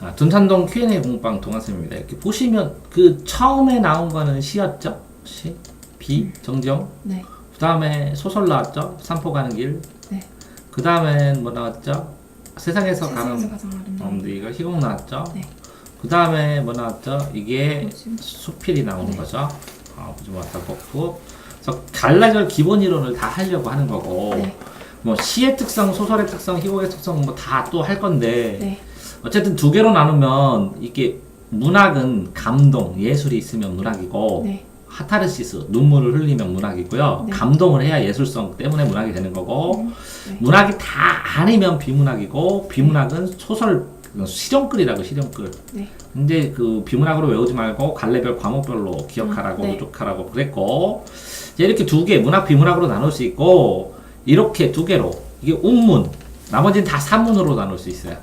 아, 둔산동 Q&A 공방 동아쌤입니다. 이렇게 보시면 그 처음에 나온 거는 시였죠? 시, 비, 정정. 네. 그 다음에 소설 나왔죠? 산포 가는 길. 네. 그 다음엔 뭐 나왔죠? 세상에서 세상에서 가는 가장 아름다운 엄디가 희곡 나왔죠? 네. 그 다음에 뭐 나왔죠? 이게 뭐지? 수필이 나오는 네. 거죠. 아, 보지 못하고 고 그래서 갈라절 기본 이론을 다 하려고 하는 거고 네. 뭐 시의 특성, 소설의 특성, 희곡의 특성 뭐 다 또 할 건데 네. 어쨌든 두 개로 나누면 이게 문학은 감동, 예술이 있으면 문학이고 네. 하타르시스, 눈물을 흘리면 문학이고요. 네. 감동을 해야 예술성 때문에 문학이 되는 거고 음, 네. 문학이 다 아니면 비문학이고 비문학은 소설 실용글이라고 실용글. 네. 근데 그 비문학으로 외우지 말고 갈래별 과목별로 기억하라고 음, 네. 누적하라고 그랬고 이제 이렇게 두 개 문학 비문학으로 나눌 수 있고 이렇게 두 개로 이게 운문 나머지는 다 산문으로 나눌 수 있어요.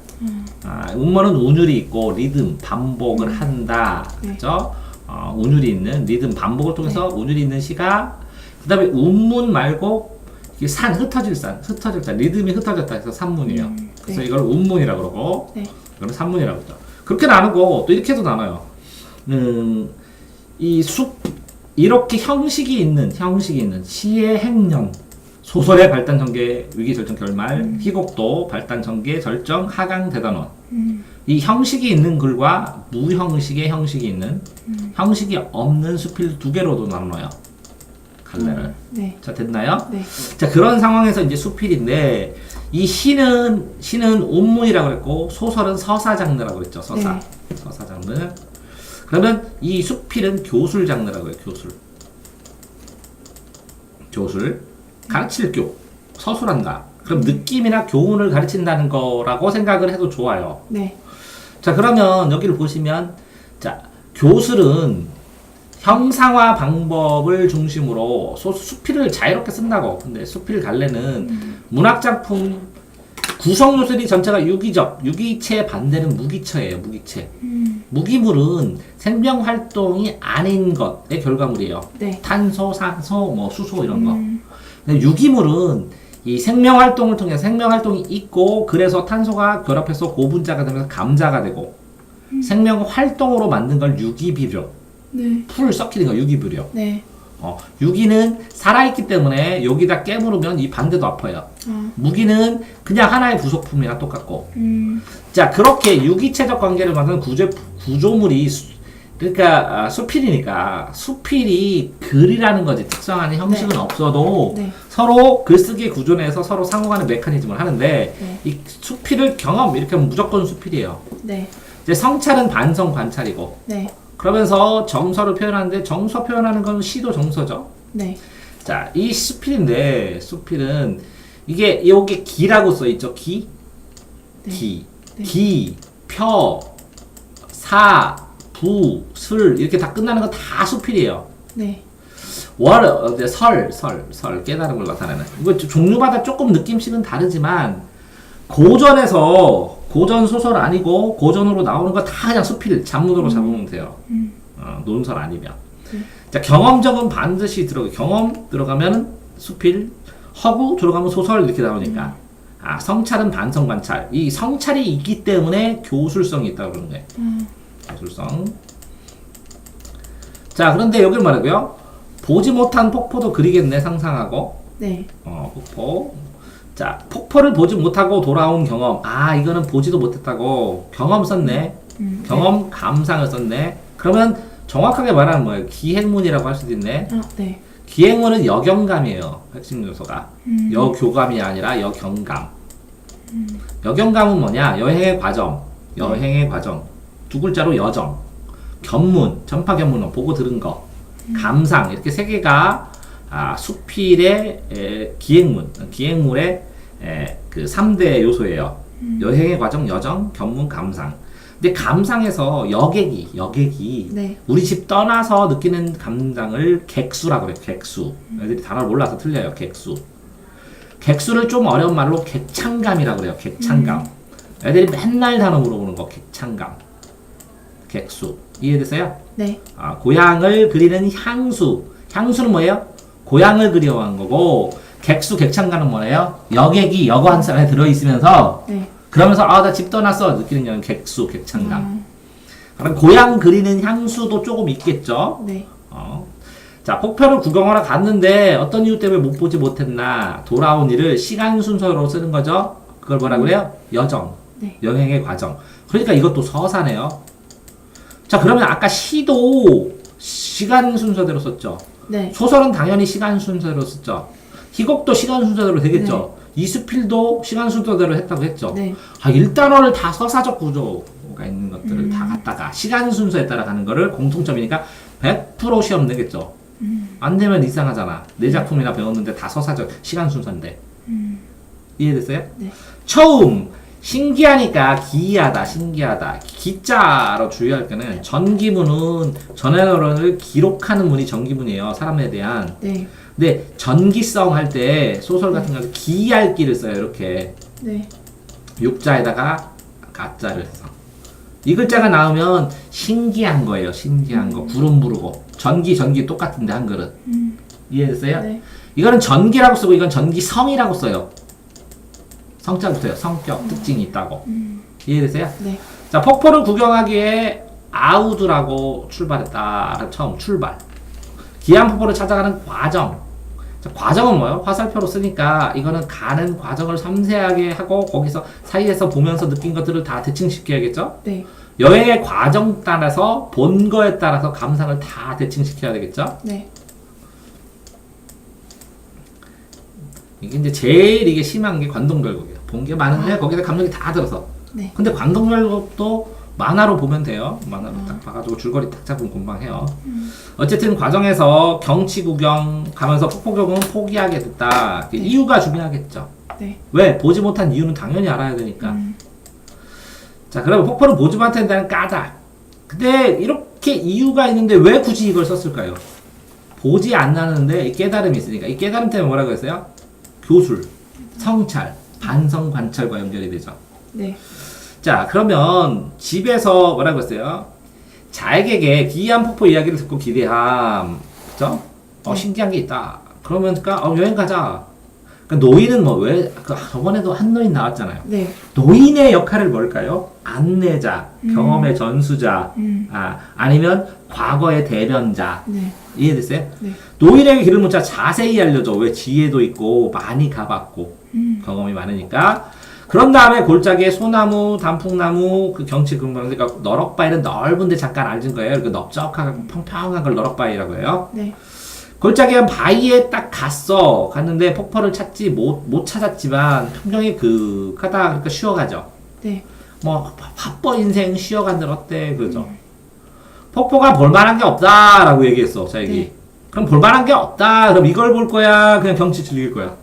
음, 아, 운문은 운율이 있고 리듬 반복을 한다. 네. 그죠? 어, 운율이 있는 리듬 반복을 통해서 운율이 있는 시가 그 다음에 운문 말고 이게 산 흩어질 산 흩어질 산 리듬이 흩어졌다 해서 산문이에요. 음, 그래서 네. 이걸 운문이라고 그러고 네. 이거는 산문이라고 그러죠. 그렇게 나누고 또 이렇게도 나눠요. 음, 이 숲, 이렇게 형식이 있는, 형식이 있는 시의 행령, 소설의 발단 전개, 위기 절정 결말, 희곡도 발단 전개, 절정, 하강 대단원. 음, 이 형식이 있는 글과 무형식의 형식이 있는, 음. 형식이 없는 수필 두 개로도 나눠요. 갈래를. 네. 자, 됐나요? 네. 자 그런 상황에서 이제 수필인데 이 시는 시는 온문이라고 그랬고 소설은 서사 장르라고 그랬죠 서사 네. 서사 장르 그러면 이 수필은 교술 장르라고 해요 교술 교술 가르칠 교 서술한다 그럼 느낌이나 교훈을 가르친다는 거라고 생각을 해도 좋아요. 네. 자 그러면 여기를 보시면 자 교술은 형상화 방법을 중심으로 소, 수필을 자유롭게 쓴다고. 근데 수필 갈래는 문학작품 구성 요소리 전체가 유기적 유기체 반대는 무기체예요 무기체. 음, 무기물은 생명 활동이 아닌 것의 결과물이에요. 네. 탄소 산소 뭐 수소 이런 거. 음, 근데 유기물은 이 생명 활동을 통해 생명 활동이 있고 그래서 탄소가 결합해서 고분자가 되면서 감자가 되고 생명 활동으로 만든 걸 유기비료 네. 풀 썩히는 거 유기비료. 네. 어, 유기는 살아있기 때문에 여기다 깨물으면 이 반대도 아파요. 아, 무기는 그냥 하나의 부속품이랑 똑같고. 음, 자 그렇게 유기체적 관계를 만드는 구조, 구조물이 수, 그러니까 아, 수필이니까 수필이 글이라는 거지 특성하는 형식은 네. 없어도 네. 서로 글쓰기 구조 내에서 서로 상호간의 메커니즘을 하는데 네. 이 수필을 경험 이렇게 하면 무조건 수필이에요. 네. 이제 성찰은 반성 관찰이고 네. 그러면서 정서를 표현하는데 정서 표현하는 건 시도 정서죠. 네. 자, 이 수필인데 수필은 이게 여기 기라고 써 있죠. 기, 네. 기, 네. 기, 펴, 사, 부, 슬 이렇게 다 끝나는 거다 수필이에요. 네. 월, 어, 이제 설, 설, 설 깨달은 걸 나타내는. 이거 좀 종류마다 조금 느낌식은 다르지만 고전에서 고전 소설 아니고 고전으로 나오는 거 다 그냥 수필 잡문으로 잡으면 돼요. 음. 어, 논설 아니면. 네. 자 경험적은 반드시 들어가. 경험 들어가면 수필, 허구 들어가면 소설 이렇게 나오니까. 아 성찰은 반성 관찰. 이 성찰이 있기 때문에 교술성이 있다고 그러는 거예요. 음, 교술성. 자 그런데 여기 말하고요. 보지 못한 폭포도 그리겠네 상상하고. 네. 어, 폭포. 자, 폭포를 보지 못하고 돌아온 경험. 아, 이거는 보지도 못했다고. 경험 썼네. 음, 경험, 감상을 썼네. 그러면 정확하게 말하면 뭐예요? 기행문이라고 할 수도 있네. 네. 아, 네. 기행문은 여경감이에요. 핵심 요소가. 음, 여교감이 아니라 여경감. 여경감은 뭐냐? 여행의 과정. 여행의 과정. 두 글자로 여정. 견문, 전파 견문은 보고 들은 거. 감상. 이렇게 세 개가 아, 수필의 에, 기행문, 기행물의 에, 그 3대 요소예요. 여행의 과정, 여정, 견문, 감상. 근데 감상에서 여객이, 여객이 네. 우리 집 떠나서 느끼는 감상을 객수라고 그래요. 객수. 애들이 단어를 몰라서 틀려요. 객수. 객수를 좀 어려운 말로 객창감이라고 그래요. 객창감. 애들이 맨날 단어 물어보는 거 객창감. 객수. 이해됐어요? 네. 아, 고향을 그리는 향수. 향수는 뭐예요? 고향을 그리워한 거고 객수 객창가는 뭐예요? 여객이 여거 한 쌍에 들어 있으면서 네. 그 그러면서 아 나 집 떠났어 느끼는 건 객수, 객창감. 음, 그럼 고향 그리는 향수도 조금 있겠죠. 네. 어. 자, 폭포를 구경하러 갔는데 어떤 이유 때문에 못 보지 못했나 돌아온 일을 시간 순서로 쓰는 거죠. 그걸 뭐라 그래요? 여정, 네. 여행의 과정. 그러니까 이것도 서사네요. 자, 그러면 아까 시도 시간 순서대로 썼죠. 네. 소설은 당연히 시간 순서대로 썼죠. 희곡도 시간 순서대로 되겠죠. 이수필도 시간 순서대로 했다고 했죠. 네. 아, 일단어를 다 서사적 구조가 있는 것들을 다 갖다가 시간 순서에 따라 가는 거를 공통점이니까 100% 시험 내겠죠. 안 되면 이상하잖아. 내 작품이나 배웠는데 다 서사적 시간 순서인데. 이해됐어요? 네. 처음 신기하니까 기이하다, 신기하다. 기자로 주의할 때는 전기문은 전해를 기록하는 문이 전기문이에요. 사람에 대한. 네. 근데 전기성 할 때 소설 같은 경우 기이할 기를 써요. 이렇게. 네. 육자에다가 가자를 해서 이 글자가 나오면 신기한 거예요. 신기한 거. 구름 부르고 전기 전기 똑같은데 한 그릇. 이해됐어요? 네. 이거는 전기라고 쓰고 이건 전기성이라고 써요. 성자부터요. 성격 특징이 있다고. 이해되세요? 네. 자 폭포를 구경하기에 아우드라고 출발했다. 처음 출발. 기안 폭포를 찾아가는 과정. 자, 과정은 뭐예요? 화살표로 쓰니까 이거는 가는 과정을 섬세하게 하고 거기서 사이에서 보면서 느낀 것들을 다 대칭시켜야겠죠? 네. 여행의 과정 따라서 본 거에 따라서 감상을 다 대칭시켜야 되겠죠? 네. 이게 이제 제일 이게 심한 게 관동 결국이에요. 본 게 많은데 거기다 감정이 다 들어서. 네. 근데 관동결국도 만화로 보면 돼요. 만화로 딱 봐가지고 줄거리 딱 잡으면 금방 해요. 어쨌든 과정에서 경치 구경 가면서 폭포 경은 포기하게 됐다. 네. 이유가 중요하겠죠. 네. 왜? 보지 못한 이유는 당연히 알아야 되니까. 음. 자, 그러면 폭포를 보지 못한 데는 까닭. 근데 이렇게 이유가 있는데 왜 굳이 이걸 썼을까요? 보지 않았는데 이 깨달음이 있으니까. 이 깨달음 때문에 뭐라고 했어요? 교술, 성찰, 반성, 관찰과 연결이 되죠. 네. 자, 그러면 집에서 뭐라고 했어요? 자에게 기이한 폭포 이야기를 듣고 기대함. 그죠? 어, 네. 신기한 게 있다. 그러면, 그니까, 어, 여행 가자. 그 노인은 뭐, 왜, 그, 저번에도 한 노인 나왔잖아요. 네. 노인의 역할을 뭘까요? 안내자, 음. 경험의 전수자, 음. 아, 아니면 과거의 대변자. 네. 이해됐어요? 네. 노인에게 길을 묻자 자세히 알려줘. 왜 지혜도 있고, 많이 가봤고, 음. 경험이 많으니까. 그런 다음에 골짜기에 소나무, 단풍나무, 그 경치 근본, 그러니까 너럭바위는 넓은데 잠깐 앉은 거예요. 그 넓적하고 평평한 걸 너럭바위라고 해요. 네. 골짜기에 바위에 딱 갔어. 갔는데 폭포를 찾지 못, 못 찾았지만 평경이 그, 가다가 그러니까 쉬어가죠. 네. 뭐, 바- 바빠 인생 쉬어간들 어때? 그러죠. 폭포가 볼만한 게 없다라고 얘기했어, 자, 얘기. 네. 그럼 볼만한 게 없다. 그럼 이걸 볼 거야? 그냥 경치 즐길 거야?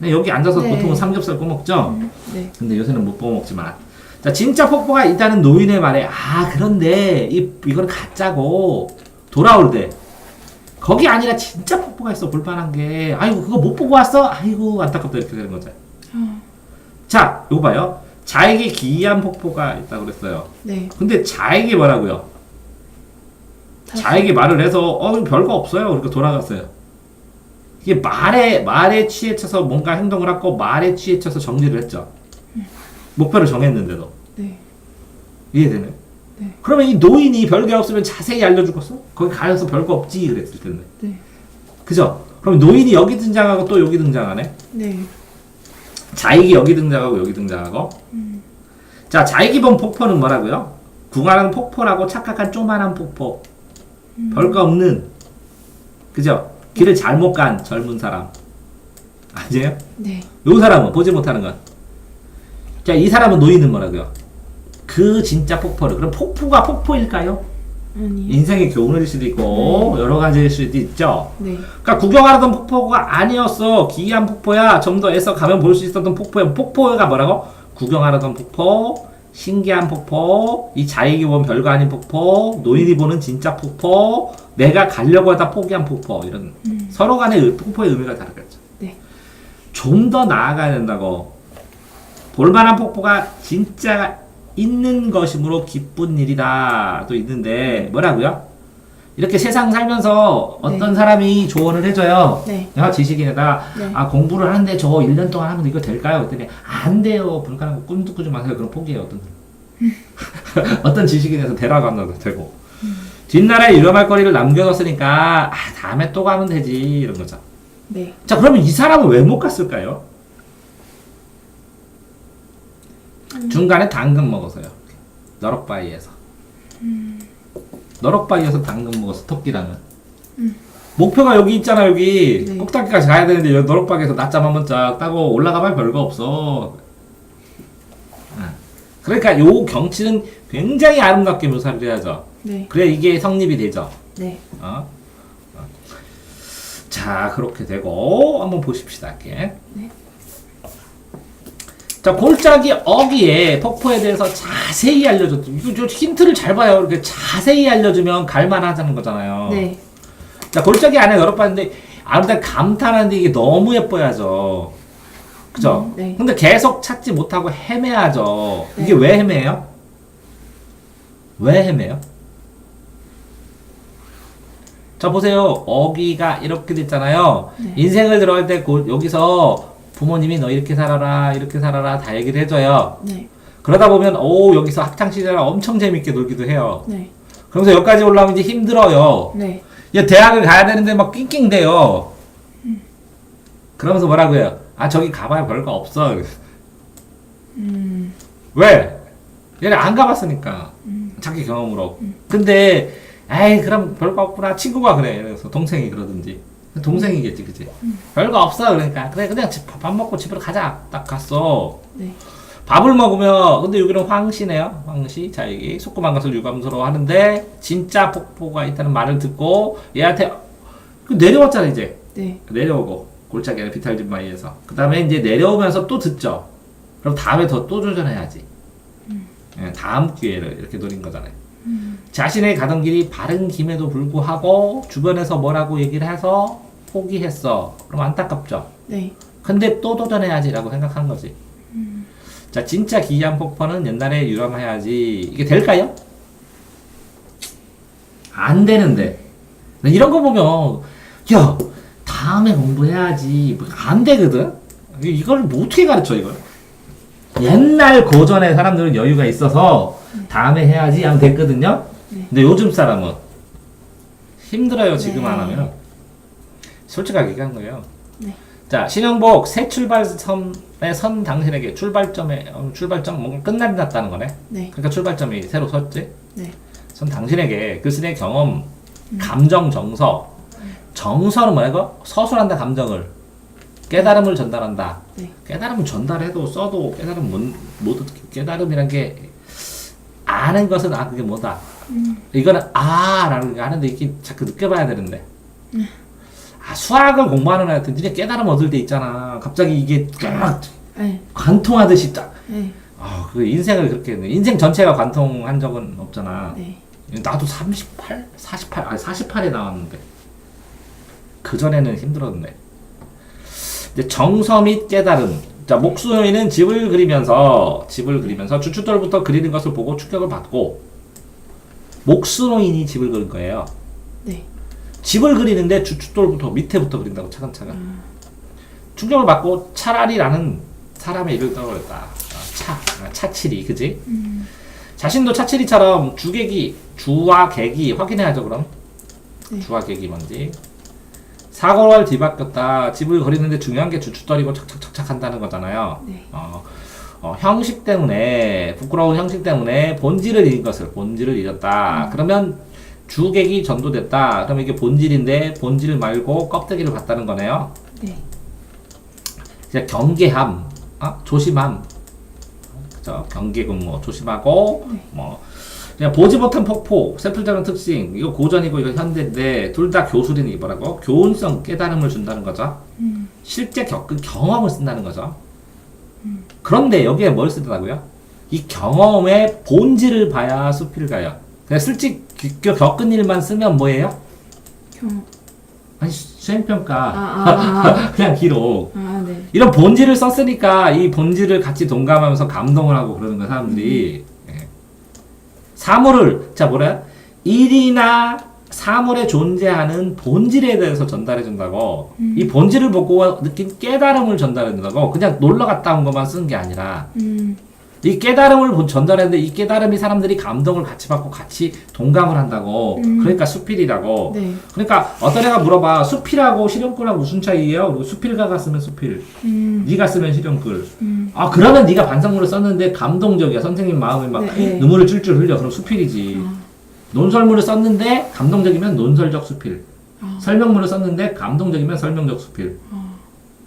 근데 여기 앉아서 네. 보통은 삼겹살 구워 먹죠? 음. 네. 근데 요새는 못 구워 먹지만. 자, 진짜 폭포가 있다는 노인의 말에, 아, 그런데, 이, 이건 가짜고, 돌아올 때. 거기 아니라 진짜 폭포가 있어, 볼만한 게. 아이고, 그거 못 보고 왔어? 아이고, 안타깝다. 이렇게 되는 거죠. 어. 자, 요거 봐요. 자에게 기이한 폭포가 있다고 그랬어요. 네. 근데 자에게 뭐라고요? 다시. 자에게 말을 해서 어 이거 별거 없어요. 그러니까 돌아갔어요. 이게 말에 말에 취해쳐서 뭔가 행동을 하고 말에 취해쳐서 정리를 했죠. 목표를 정했는데도 네. 이해되나요? 네. 그러면 이 노인이 별게 없으면 자세히 알려주겠어? 거기 가서 별거 없지 그랬을 텐데. 네. 그죠? 그럼 노인이 여기 등장하고 또 여기 등장하네. 네. 자익이 여기 등장하고 여기 등장하고. 자, 자익이 본 폭포는 뭐라고요? 궁하는 폭포라고 착각한 조만한 폭포. 별거 없는. 그죠? 길을 잘못 간 젊은 사람. 아니에요? 네. 요 사람은 보지 못하는 것. 자, 이 사람은 노인은 뭐라고요? 그 진짜 폭포를. 그럼 폭포가 폭포일까요? 아니. 인생의 교훈일 수도 있고, 여러 가지일 수도 있죠. 네. 그러니까 구경하던 폭포가 아니었어. 기이한 폭포야. 좀 더 애써 가면 볼 수 있었던 폭포야. 폭포가 뭐라고? 구경하던 폭포, 신기한 폭포, 이 자익이 본 별거 아닌 폭포, 노인이 보는 진짜 폭포, 내가 가려고 하다 포기한 폭포 이런 서로 간의 의- 폭포의 의미가 다르겠죠. 네. 좀 더 나아가야 된다고. 볼만한 폭포가 진짜 있는 것이므로 기쁜 일이다. 또 있는데 뭐라고요? 이렇게 세상 살면서 어떤 네. 사람이 조언을 해줘요. 네. 야, 지식인에다 네. 아 공부를 하는데 저 1년 동안 하면 이거 될까요? 그랬더니 안 돼요. 불가능하고 꿈도 꾸지 마세요. 그럼 포기해요. 어떤. 어떤 지식인에서 데려가도 되고 뒷나라에 유념할 거리를 남겨뒀으니까 아 다음에 또 가면 되지 이런 거죠. 네. 자 그러면 이 사람은 왜 못 갔을까요? 중간에 당근 먹어서요. 너럭바위에서. 너럭바위에서 당근 먹어서 토끼랑은. 목표가 여기 있잖아 여기 네. 꼭다기까지 가야 되는데 여기 너럭바위에서 낮잠 한번 쫙 따고 올라가면 별거 없어. 아. 그러니까 요 경치는 굉장히 아름답게 묘사를 해야죠. 네. 그래야 이게 성립이 되죠. 네. 어? 어. 자, 그렇게 되고 한번 보십시다. 이렇게. 네. 자, 골짜기 어기에 폭포에 대해서 자세히 알려줬죠. 이거 저 힌트를 잘 봐요. 이렇게 자세히 알려주면 갈만하자는 거잖아요. 네. 자, 골짜기 안에 여러 봤는데 아무튼 감탄하는데 이게 너무 예뻐야죠. 그죠? 음, 네. 근데 계속 찾지 못하고 헤매야죠. 이게 네. 왜 헤매요? 왜 헤매요? 자 보세요 어기가 이렇게 됐잖아요 네. 인생을 들어갈 때 고- 여기서 부모님이 너 이렇게 살아라 이렇게 살아라 다 얘기를 해줘요. 네. 그러다 보면 오 여기서 학창 시절에 엄청 재밌게 놀기도 해요. 네. 그러면서 여기까지 올라오면 이제 힘들어요. 네. 야 대학을 가야 되는데 막 낑낑대요. 그러면서 뭐라고 해요? 아 저기 가봐야 별거 없어. 음. 왜? 얘네 안 가봤으니까. 자기 경험으로. 근데 에이 그럼 별거 없구나. 친구가 그래. 그래서 동생이 그러든지 동생이겠지 그치? 별거 없어 그러니까. 그래 그냥 집- 밥 먹고 집으로 가자. 딱 갔어. 네. 밥을 먹으면 근데 여기는 황시네요. 황시 자 여기 속고만 것을 유감소로 하는데 진짜 폭포가 있다는 말을 듣고 얘한테 그 내려왔잖아 이제. 네. 내려오고 골짜기 안에 비탈진 바위에서. 그 다음에 이제 내려오면서 또 듣죠. 그럼 다음에 더또 도전해야지. 예, 다음 기회를 이렇게 노린 거잖아요 자신의 가던 길이 바른 김에도 불구하고 주변에서 뭐라고 얘기를 해서 포기했어. 그럼 안타깝죠? 네. 근데 또 도전해야지라고 생각한 거지. 자 진짜 기이한 폭포는 옛날에 유람해야지. 이게 될까요? 안 되는데. 이런 거 보면 야 다음에 공부해야지. 뭐안 되거든? 이- 이걸 뭐 어떻게 가르쳐 이걸? 옛날 고전의 사람들은 여유가 있어서 다음에 해야지 하면 됐거든요 네. 근데 요즘 사람은 힘들어요 지금 네. 안 하면 솔직하게 얘기한 거예요 네. 자 신영복 새 출발선에 선 당신에게 출발점에 어, 출발점 뭔가 끝날이 났다는 거네 네. 그러니까 출발점이 새로 섰지 네. 선 당신에게 글쓴이의 경험, 감정 정서. 정서는 뭐라고? 서술한다 감정을. 깨달음을 전달한다. 네. 깨달음을 전달해도 써도 깨달음 못, 못 깨달음이란 게 아는 것은 아 그게 뭐다. 이거는 아라는 게 하는데 이게 자꾸 느껴봐야 되는데. 아 수학을 공부하는 애한테 니네 깨달음 얻을 때 있잖아. 갑자기 이게 쫙 네. 관통하듯이 딱. 네. 아, 그 인생을 그렇게. 인생 전체가 관통한 적은 없잖아. 네. 나도 38, 48, 아니 48에 나왔는데 그 전에는. 이제 정서 및 깨달음. 자, 목수노인은 집을 그리면서 집을 그리면서 주춧돌부터 그리는 것을 보고 충격을 받고 목수노인이 집을 그린 거예요. 네. 집을 그리는데 주춧돌부터 밑에부터 그린다고 차근차근. 충격을 받고 차라리라는 사람의 이름을 떠올렸다. 아, 차, 아, 차칠이, 그지? 자신도 차칠이처럼 주객이, 주와 객이 확인해야죠, 그럼. 네. 주와 객이 뭔지. 사고를 뒤바뀌었다. 집을 그리는데 중요한 게 주춧돌이고 척척척척 한다는 거잖아요. 네. 어, 어, 형식 때문에, 부끄러운 형식 때문에 본질을 잃은 것을, 본질을 잃었다. 그러면 주객이 전도됐다. 그러면 이게 본질인데, 본질 말고 껍데기를 봤다는 거네요. 네. 이제 경계함, 아, 조심함, 그죠? 경계 근무 조심하고 네. 뭐 그냥 보지 못한 폭포, 세풀자는 특징 이거 고전이고 이거 현대인데 둘 다 교술이니 뭐라고 교훈성 깨달음을 준다는 거죠. 음. 실제 겪은 경험을 쓴다는 거죠. 그런데 여기에 뭘 쓰더라고요? 이 경험의 본질을 봐야 수필 가요. 그냥 슬직 겪- 겪은 일만 쓰면 뭐예요? 경. 아니 수행평가 아, 아, 그냥 기록. 아, 네. 이런 본질을 썼으니까 이 본질을 같이 동감하면서 감동을 하고 그러는 거야 사람들이 예. 사물을 자 뭐래 일이나 사물에 존재하는 본질에 대해서 전달해 준다고. 음. 이 본질을 보고 느낀 깨달음을 전달해 준다고. 그냥 놀러 갔다 온 것만 쓴게 아니라 음. 이 깨달음을 본- 전달했는데 이 깨달음이 사람들이 감동을 같이 받고 같이 동감을 한다고. 음. 그러니까 수필이라고. 네. 그러니까 어떤 애가 물어봐. 수필하고 실용글하고 무슨 차이예요? 그리고 수필가가 쓰면 수필, 음. 네가 쓰면 실용글. 음. 아 그러면 네가 반성문을 썼는데 감동적이야. 선생님 마음이 막 네, 네. 눈물을 줄줄 흘려. 그럼 수필이지. 아. 논설문을 썼는데 감동적이면 논설적 수필. 아. 설명문을 썼는데 감동적이면 설명적 수필. 아.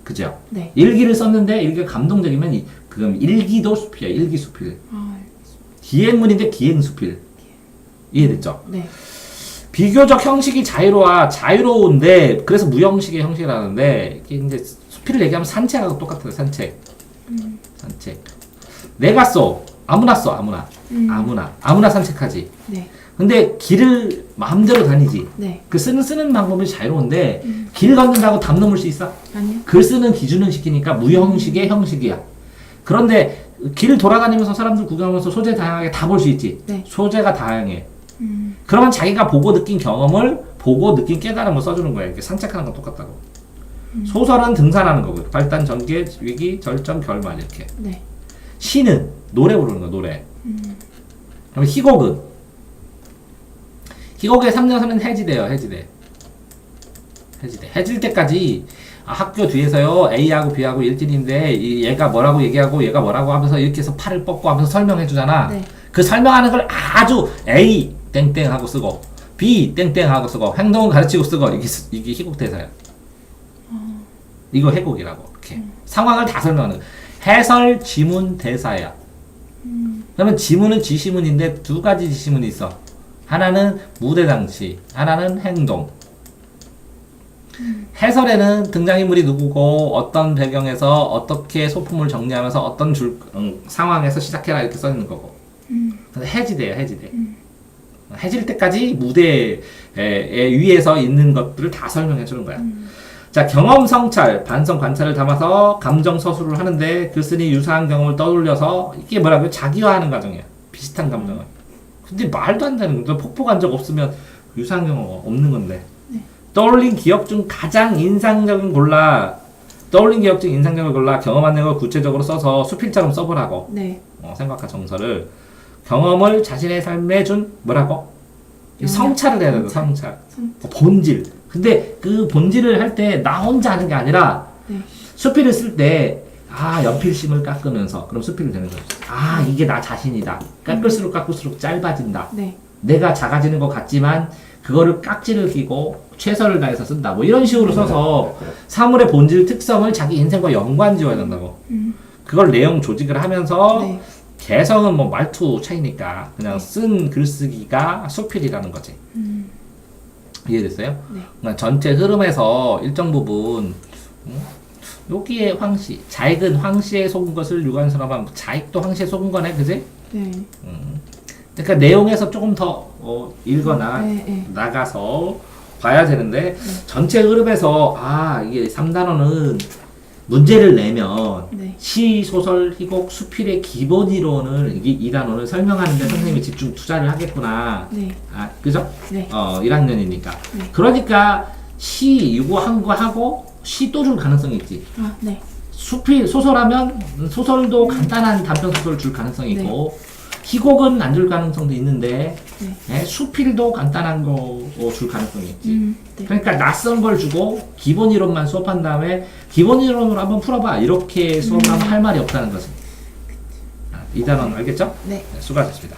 그죠? 네. 일기를 썼는데 일기가 감동적이면 이, 그럼 일기도 수필이야. 일기 수필. 아. 기행문인데 기행 수필. 이해됐죠? 네. 비교적 형식이 자유로워 자유로운데 그래서 무형식의 형식이라는데 이게 이제 수필을 얘기하면 산책하고 똑같아요. 산책. 음. 산책. 내가 써. 아무나 써. 아무나. 음. 아무나. 아무나 산책하지. 네. 근데 길을 마음대로 다니지. 네. 그 쓰는 쓰는 방법이 자유로운데 음. 길 걷는다고 담 넘을 수 있어? 아니요. 글 쓰는 기준을 시키니까 무형식의 형식이야. 그런데 길 돌아다니면서 사람들 구경하면서 소재 다양하게 다 볼 수 있지. 네. 소재가 다양해. 음. 그러면 자기가 보고 느낀 경험을 보고 느낀 깨달음을 써주는 거야. 이렇게 산책하는 건 똑같다고. 소설은 등산하는 거고 발단, 전개, 위기, 절정, 결말 이렇게. 네. 시는 노래 부르는 거 노래. 음. 그럼 희곡은 희곡의 3년 3년 해지돼요. 해지돼. 해지돼. 해질 때까지 아, 학교 뒤에서요 A하고 B하고 일진인데 이 얘가 뭐라고 얘기하고 얘가 뭐라고 하면서 이렇게 해서 팔을 뻗고 하면서 설명해 주잖아. 네. 그 설명하는 걸 아주 A 땡땡 하고 쓰고 B 땡땡 하고 쓰고 행동을 가르치고 쓰고 이게 스- 이게 희곡 대사야. 이거 해곡이라고 이렇게 상황을 다 설명하는. 해설 지문 대사야. 그러면 지문은 지시문인데 두 가지 지시문이 있어. 하나는 무대 장치, 하나는 행동. 해설에는 등장인물이 누구고 어떤 배경에서 어떻게 소품을 정리하면서 어떤 줄 음, 상황에서 시작해라 이렇게 써 있는 거고. 음. 해지돼요, 해지돼. 해질 때까지 무대 에 위에서 있는 것들을 다 설명해 주는 거야. 자, 경험 성찰, 반성 관찰을 담아서 감정 서술을 하는데 글쓴이 유사한 경험을 떠올려서 이게 뭐라고요? 자기화하는 과정이야. 비슷한 감정을. 근데 말도 안 되는 건데 폭포 간 적 없으면 유사한 경험 없는 건데. 떠올린 기억 중 가장 인상적인 골라 떠올린 기억 중 인상적인 골라 경험한 내용을 구체적으로 써서 수필처럼 써보라고. 네. 어, 생각과 정서를 경험을 자신의 삶에 준 뭐라고? 이 영향. 성찰을 해야 된다. 성찰. 성- 어, 본질. 근데 그 본질을 할 때 나 혼자 하는 게 아니라 네. 수필을 쓸 때 아, 연필심을 깎으면서 그럼 수필이 되는 거죠. 아, 이게 나 자신이다. 깎을수록 깎을수록 짧아진다. 네. 내가 작아지는 것 같지만 그거를 깍지를 끼고 최선을 다해서 쓴다. 뭐 이런 식으로 써서 사물의 본질 특성을 자기 인생과 연관 지어야 된다고. 음. 그걸 내용 조직을 하면서 네. 개성은 뭐 말투 차이니까 그냥 쓴 글쓰기가 수필이라는 거지. 음. 이해됐어요? 네. 그러니까 전체 흐름에서 일정 부분 음? 여기에 황씨, 자익은 황씨에 속은 것을 유관스러운 자익도 황씨에 속은 거네, 그지? 네. 그러니까 내용에서 조금 더 어, 읽거나 네. 네. 나가서 봐야 되는데 전체 흐름에서 아 이게 3단원은 문제를 내면 네. 시, 소설, 희곡, 수필의 기본 이론을 이 2단원을 설명하는데 선생님이 집중 투자를 하겠구나. 네. 아, 그죠? 네. 어, 1학년이니까. 네. 그러니까 시 이거 한거 하고 시 또 줄 가능성이 있지. 아, 네. 수필 소설하면 소설도 간단한 단편 소설 줄 가능성이 있고 희곡은 안 줄 가능성도 있는데 네. 예, 수필도 간단한 거 줄 가능성이 있지. 음. 네. 그러니까 낯선 걸 주고 기본 이론만 수업한 다음에 기본 이론으로 한번 풀어봐 이렇게 수업하면 할 말이 없다는 거지. 아, 이 단원 알겠죠? 네. 네, 수고하셨습니다.